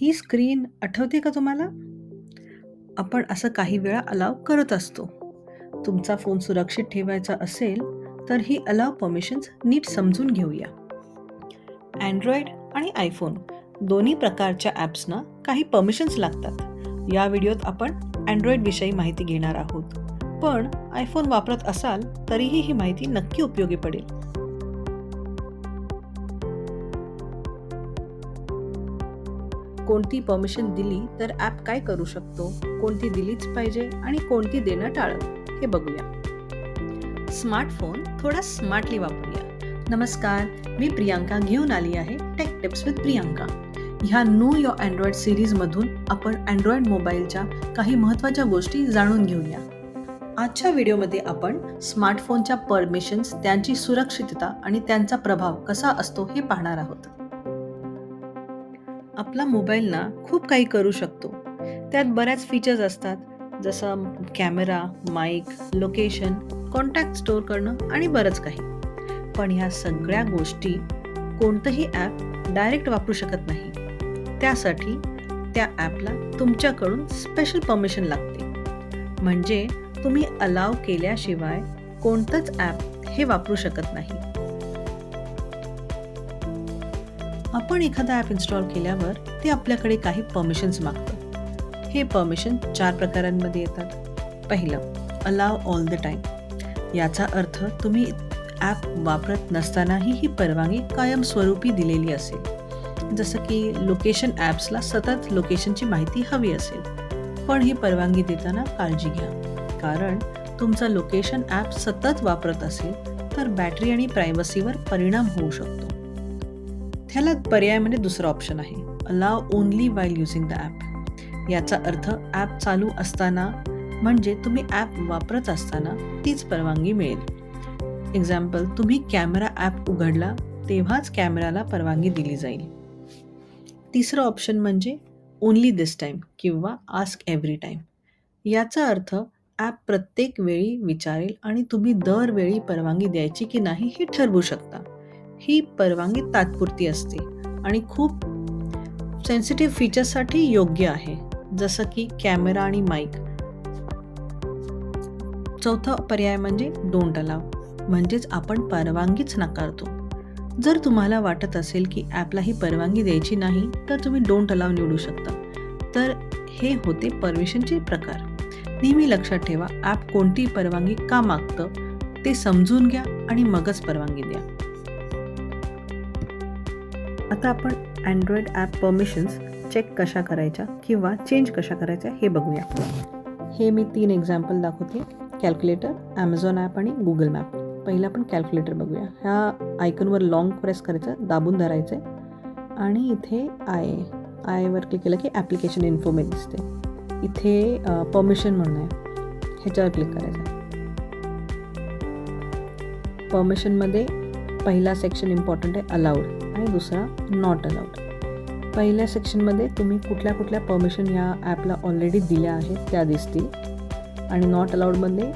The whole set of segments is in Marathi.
ही स्क्रीन आठवते का तुम्हाला? आपण असं काही वेळा अलाव करत असतो. तुमचा फोन सुरक्षित ठेवायचा असेल, तर ही अलाव परमिशन्स नीट समजून घेऊया. अँड्रॉइड आणि आयफोन दोन्ही प्रकारच्या ॲप्सना काही परमिशन्स लागतात. या व्हिडिओत आपण अँड्रॉइडविषयी माहिती घेणार आहोत. पण आयफोन वापरत असाल तरीही ही माहिती नक्की उपयोगी पडेल. कोणती परमिशन दिली तर ॲप काय करू शकतो, कोणती दिलीच पाहिजे आणि कोणती देणं टाळं हे बघूया. स्मार्टफोन थोडा स्मार्टली वापरूया. नमस्कार, मी प्रियांका घेऊन आली आहे टेक टिप्स विथ प्रियांका. ह्या नो युअर अँड्रॉइड सिरीजमधून आपण अँड्रॉइड मोबाईलच्या काही महत्त्वाच्या गोष्टी जाणून घेऊया. आजच्या व्हिडिओमध्ये आपण स्मार्टफोनच्या परमिशन्स, त्यांची सुरक्षितता आणि त्यांचा प्रभाव कसा असतो हे पाहणार आहोत. आपला मोबाईल ना खूप काही करू शकतो. त्यात बऱ्याच फीचर्स असतात जसं camera, mic, location, contact store करणं आणि बरंच काही. पण ह्या सगळ्या गोष्टी कोणतंही ॲप डायरेक्ट वापरू शकत नाही. त्यासाठी त्या ॲपला तुमच्याकडून स्पेशल परमिशन लागते. म्हणजे तुम्ही अलाव केल्याशिवाय कोणतंच ॲप हे वापरू शकत नाही. आपण एखादा ॲप इन्स्टॉल केल्यावर ते आपल्याकडे काही परमिशन्स मागतं. हे परमिशन चार प्रकारांमध्ये येतात. पहिलं, अलाव ऑल द टाईम. याचा अर्थ तुम्ही ॲप वापरत नसतानाही ही परवानगी कायमस्वरूपी दिलेली असेल. जसं की लोकेशन ॲप्सला सतत लोकेशनची माहिती हवी असेल. पण ही परवानगी देताना काळजी घ्या. कारण तुमचा लोकेशन ॲप सतत वापरत असेल तर बॅटरी आणि प्रायव्हसीवर परिणाम होऊ शकतो. ह्याला पर्यायामध्ये म्हणजे दुसरा ऑप्शन आहे. Allow only while using the app. याचा अर्थ ॲप चालू असताना म्हणजे तुम्ही ॲप वापरत असताना तीच परवानगी मिळेल. एक्झाम्पल तुम्ही कॅमेरा ॲप उघडला तेव्हाच कॅमेराला परवानगी दिली जाईल. तिसरं ऑप्शन म्हणजे ओन्ली दिस टाईम किंवा आस्क एव्हरी टाईम. याचा अर्थ ॲप प्रत्येक वेळी विचारेल आणि तुम्ही दरवेळी परवानगी द्यायची की नाही हे ठरवू शकता. ही परवानगी तात्पुरती असते आणि खूप सेन्सिटिव्ह फीचर्ससाठी योग्य आहे. जसं की कॅमेरा आणि माईक. चौथा पर्याय म्हणजे डोंट अलाव. म्हणजेच आपण परवानगीच नाकारतो. जर तुम्हाला वाटत असेल की ॲपला ही परवानगी द्यायची नाही तर तुम्ही डोंट अलाव निवडू शकता. तर हे होते परमिशनचे प्रकार. नेहमी लक्षात ठेवा ॲप कोणती परवानगी का मागतं ते समजून घ्या आणि मगच परवानगी द्या. आता आपण अँड्रॉइड ॲप परमिशन्स चेक कशा करायच्या किंवा चेंज कशा करायच्या हे बघूया. हे मी तीन एक्झाम्पल दाखवते. कॅल्क्युलेटर, ॲमेझॉन ॲप आणि गुगल मॅप. पहिलं आपण कॅल्क्युलेटर बघूया. ह्या आयकनवर लाँग प्रेस करायचं, दाबून धरायचं आहे आणि इथे आय आयवर क्लिक केलं की ॲप्लिकेशन इन्फॉर्मेट दिसते. इथे परमिशन म्हणून आहे. ह्याच्यावर क्लिक करायचं. परमिशनमध्ये पहिला सेक्शन इम्पॉर्टंट आहे अलाउड आणि दुसरा नॉट अलाउड. पहिल्या सेक्शनमध्ये तुम्ही कुठल्या कुठल्या परमिशन या ॲपला ऑलरेडी दिल्या आहेत त्या दिसतील आणि नॉट अलाउडमध्ये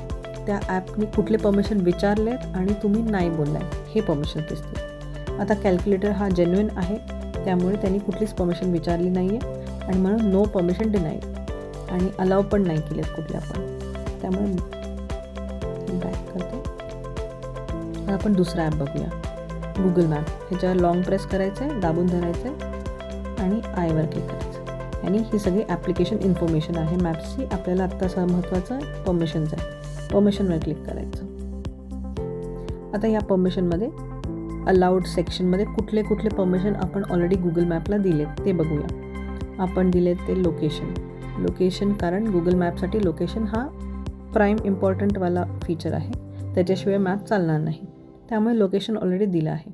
त्या ॲपनी कुठले परमिशन विचारलेत आणि तुम्ही नाही बोललाय हे परमिशन दिसतील. आता कॅल्क्युलेटर हा जेन्युइन आहे त्यामुळे त्यांनी कुठलीच परमिशन विचारली नाही आहे आणि म्हणून नो परमिशन डिनाईड आणि अलाव पण नाही केलेत कुठल्या पण. त्यामुळे बॅक करते. आपण दुसरा ॲप बघूया. Google map. ह्याच्यावर लाँग प्रेस करायचं आहे, दाबून धरायचं आहे आणि आयवर क्लिक करायचं. आणि ही सगळी ॲप्लिकेशन इन्फॉर्मेशन आहे मॅप्सची. आपल्याला आत्ता महत्त्वाचं परमिशन्स आहे. परमिशनवर क्लिक करायचं. आता या परमिशनमध्ये अलाउड सेक्शनमध्ये कुठले कुठले परमिशन आपण ऑलरेडी गुगल मॅपला दिलेत ते बघूया. आपण दिलेत ते लोकेशन. लोकेशन कारण गुगल मॅपसाठी लोकेशन हा प्राईम इम्पॉर्टंटवाला फीचर आहे. त्याच्याशिवाय मॅप चालणार नाही. त्यामुळे लोकेशन ऑलरेडी दिलं आहे.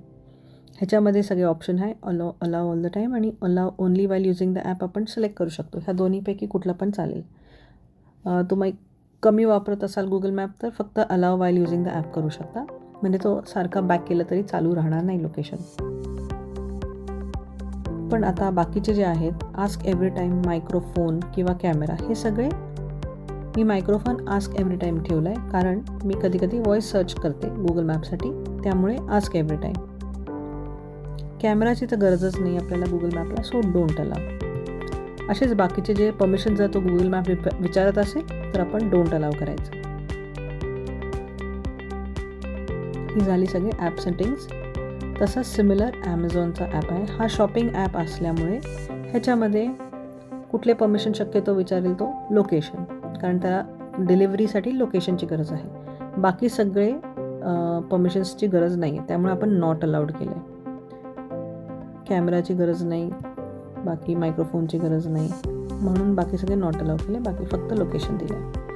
ह्याच्यामध्ये सगळे ऑप्शन आहे allow allow all the time आणि allow only while using the app आपण सिलेक्ट करू शकतो. ह्या दोन्हीपैकी कुठलं पण चालेल. तुम्ही कमी वापरत असाल गुगल मॅप तर फक्त allow while using the app करू शकता. म्हणजे तो सारखा बॅक केला तरी चालू राहणार नाही लोकेशन. पण आता बाकीचे जे आहेत आस्क एव्हरी टाईम, मायक्रोफोन किंवा कॅमेरा हे सगळे मी मायक्रोफोन आस्क एव्हरी टाईम ठेवला आहे कारण मी कधीकधी व्हॉइस सर्च करते गुगल मॅपसाठी त्यामुळे आस्क एव्हरी टाईम. कॅमेराची तर गरजच नाही आपल्याला गुगल मॅपला सो डोंट अलाव. असेच बाकीचे जे परमिशन जर तो गुगल मॅप विचारत असेल तर आपण डोंट अलाव करायचं ही झाली सगळी ॲप सेटिंग्स तसंच सिमिलर ॲमेझॉनचा ॲप आहे हा शॉपिंग ॲप असल्यामुळे ह्याच्यामध्ये कुठले परमिशन शक्यतो विचारेल तो लोकेशन कारण त्याला डिलिव्हरीसाठी लोकेशनची गरज आहे. बाकी सगळे परमिशन्सची गरज नाही आहे त्यामुळे आपण नॉट अलाउड केलं आहे कॅमेराची गरज नाही. बाकी मायक्रोफोनची गरज नाही. म्हणून बाकी सगळे नॉट अलाउड केले. बाकी फक्त लोकेशन दिलं आहे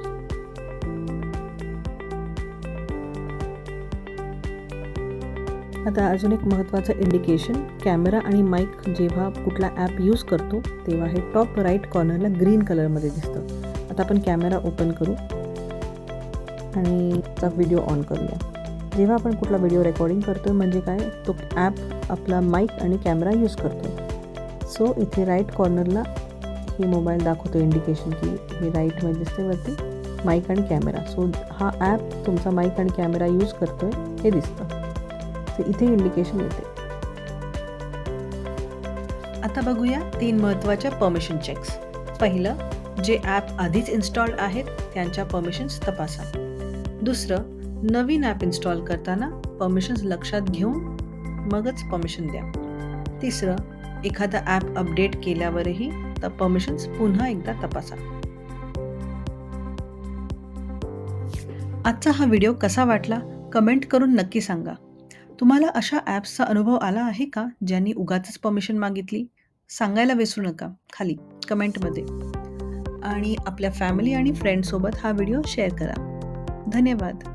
आता अजून एक महत्त्वाचं इंडिकेशन कॅमेरा आणि माईक जेव्हा कुठला ॲप यूज करतो तेव्हा हे टॉप राईट कॉर्नरला ग्रीन कलरमध्ये दिसतं. आता आपण कॅमेरा ओपन करू आणि त्याचा व्हिडिओ ऑन करूया. जेव्हा आपण कुठला व्हिडिओ रेकॉर्डिंग करतो म्हणजे काय? तो ॲप आपला माईक आणि कॅमेरा यूज करतो सो इथे राईट कॉर्नरला हे मोबाईल दाखवतो इंडिकेशन की हे राईटमध्ये दिसते वरती माईक आणि कॅमेरा सो हा ॲप तुमचा माईक आणि कॅमेरा यूज करतो आहे हे दिसतं. सो इथे इंडिकेशन येते. आता बघूया तीन महत्त्वाच्या परमिशन चेक्स पहिलं जे ॲप आधीच इन्स्टॉल्ड आहेत त्यांच्या परमिशन्स तपासा. दुसरं नवीन ॲप इन्स्टॉल करताना परमिशन्स लक्षात घेऊन मगच परमिशन द्या. तिसरं एखादा ॲप अपडेट केल्यावरही तर परमिशन्स पुन्हा एकदा तपासा. आजचा हा व्हिडिओ कसा वाटला कमेंट करून नक्की सांगा. तुम्हाला अशा ॲप्सचा अनुभव आला आहे का ज्यांनी उगाच परमिशन मागितली? सांगायला विसरू नका. खाली कमेंटमध्ये आणि आपल्या फॅमिली आणि फ्रेंडसोबत हा व्हिडिओ शेअर करा. धन्यवाद.